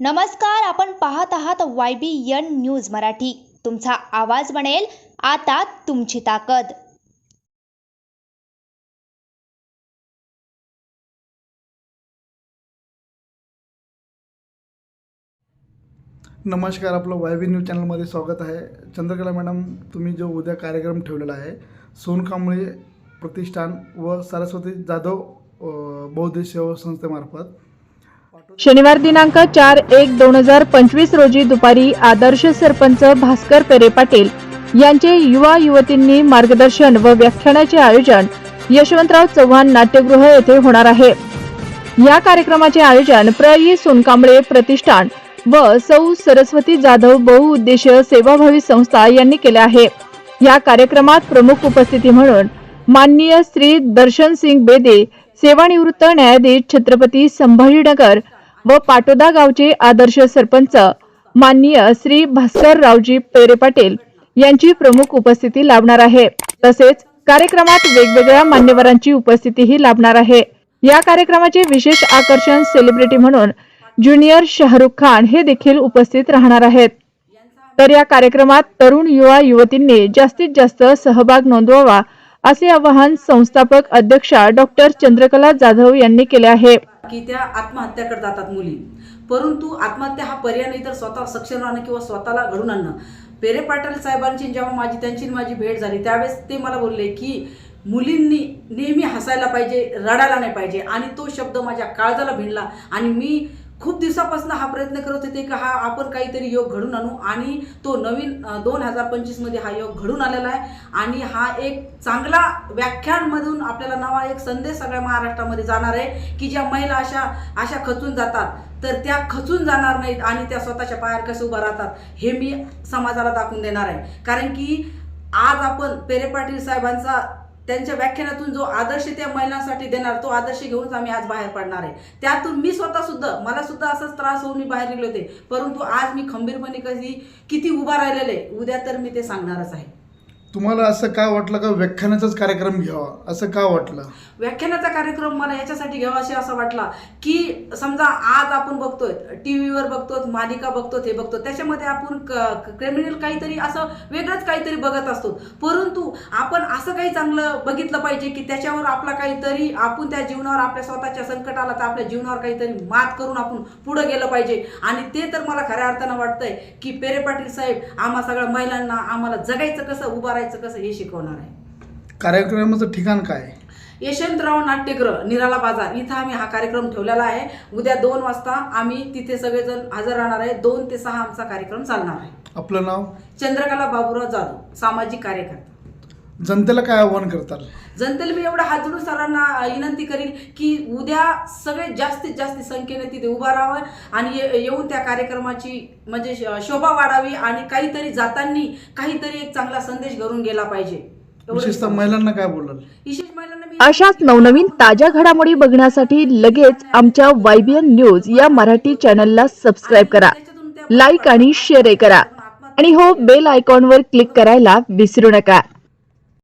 नमस्कार आपण पाहत आहात Y B N news Marathi. तुमचा आवाज बनेल आता तुमची ताकद. नमस्कार आपलं वाय बी न्यूज चॅनलमध्ये स्वागत आहे. चंद्रकला मॅडम तुम्ही जो उद्या कार्यक्रम ठेवलेला आहे सोनकांबळे प्रतिष्ठान व सरस्वती जाधव बौद्ध सेवा संस्थेमार्फत शनिवार दिनांक चार एक दोन हजार पंचवीस रोजी दुपारी आदर्श सरपंच भास्कर पेरे पाटील यांचे युवा युवतींनी मार्गदर्शन व व्याख्यानाचे आयोजन यशवंतराव चव्हाण नाट्यगृह येथे होणार आहे. या कार्यक्रमाचे आयोजन प्र सोनकांबळे प्रतिष्ठान व सौ सरस्वती जाधव बहुउद्देशीय सेवाभावी संस्था यांनी केले आहे. या कार्यक्रमात प्रमुख उपस्थिती म्हणून माननीय श्री दर्शन सिंग बेदे सेवानिवृत्त न्यायाधीश छत्रपती संभाजीनगर व पाटोदा गावचे आदर्श सरपंच माननीय श्री भास्कर रावजी पेरे पाटील यांची प्रमुख उपस्थिती लाभणार आहे. तसेच कार्यक्रमात वेगवेगळ्या मान्यवरांची उपस्थितीही लाभणार आहे. या कार्यक्रमाचे विशेष आकर्षण सेलिब्रिटी म्हणून ज्युनियर शाहरुख खान हे देखील उपस्थित राहणार आहेत. तर या कार्यक्रमात तरुण युवा युवतींनी जास्तीत जास्त सहभाग नोंदवावा असे आवाहन संस्थापक अध्यक्षा डॉक्टर चंद्रकला जाधव यांनी केले आहे. की त्या आत्महत्याकडे जातात मुली. परंतु आत्महत्या हा पर्याय नाही तर स्वतः सक्षम राहणं किंवा स्वतःला घडून आणणं. पेरे पाटील साहेबांची जेव्हा माझी त्यांची माझी भेट झाली त्यावेळेस ते मला बोलले की मुलींनी नेहमी हसायला पाहिजे रडायला नाही पाहिजे आणि तो शब्द माझ्या काळजाला भिडला आणि मी खूप दिवसापासून हा प्रयत्न करत होते की हा आपण काहीतरी योग घडून आणू. आणि तो नवीन दोन हजार पंचवीसमध्ये हा योग घडून आलेला आहे. आणि हा एक चांगला व्याख्यानमधून आपल्याला नवा एक संदेश सगळ्या महाराष्ट्रामध्ये जाणार आहे की ज्या महिला अशा अशा खचून जातात. तर त्या खचून जाणार नाहीत आणि त्या स्वतःच्या पायावर कसे उभं राहतात हे मी समाजाला दाखवून देणार आहे. कारण की आज आपण पेरे पाटील साहेबांचा त्यांच्या व्याख्यानातून जो आदर्श त्या महिलांसाठी देणार तो आदर्श घेऊनच आम्ही आज बाहेर पडणार आहे. त्यातून मी स्वतः सुद्धा मला सुद्धा असाच त्रास होऊन मी बाहेर निघले होते. परंतु आज मी खंबीरपणे कधी किती उभा राहिलेले उद्या तर मी ते सांगणारच आहे. तुम्हाला असं का वाटलं का व्याख्यानाचाच कार्यक्रम घ्यावा? असं का वाटलं? व्याख्यानाचा कार्यक्रम मला याच्यासाठी घ्यावा असे असं वाटला की समजा आज आपण बघतोय टी व्हीवर बघतोय मालिका बघतो हे बघतो त्याच्यामध्ये आपण क्रिमिनल काहीतरी असं वेगळंच काहीतरी बघत असतो. परंतु आपण असं काही चांगलं बघितलं पाहिजे की त्याच्यावर आपला काहीतरी आपण त्या जीवनावर आपल्या स्वतःच्या संकटाला तर आपल्या जीवनावर काहीतरी मात करून आपण पुढे गेलं पाहिजे. आणि ते तर मला खऱ्या अर्थानं वाटतंय की पेरे पाटील साहेब आम्हा सगळ्या महिलांना आम्हाला जगायचं कसं उभं राहायचं कसं हे शिकवणार आहे. कार्यक्रमाचं ठिकाण काय? यशवंतराव नाट्यगृह निराला बाजार. इथं आम्ही हा कार्यक्रम ठेवलेला आहे. उद्या दोन वाजता आम्ही तिथे सगळेजण हजर राहणार आहे. दोन ते सहा आमचा कार्यक्रम चालणार आहे. आपलं नाव? चंद्रकला बाबूराव जाधव सामाजिक कार्यकर्ता. जनतेला काय आव्हान करताल? जनतेला मी एवढा हात जोडून सरांना विनंती करील की उद्या सगळे जास्तीत जास्त संख्येने तिथे उभा राहावं आणि ये- येऊन त्या कार्यक्रमाची म्हणजे शोभा वाढावी आणि काहीतरी जातांनी काहीतरी एक चांगला संदेश घरून गेला पाहिजे. विशेषतः महिलांना काय बोलाल? विशेष महिलांना मी अशाच नवनवीन ताज्या घडामोडी बघण्यासाठी लगेच आमच्या वायबीएन न्यूज या मराठी चॅनलला सबस्क्राईब करा. लाईक आणि शेअर करा. आणि हो बेल आयकॉनवर क्लिक करायला विसरू नका.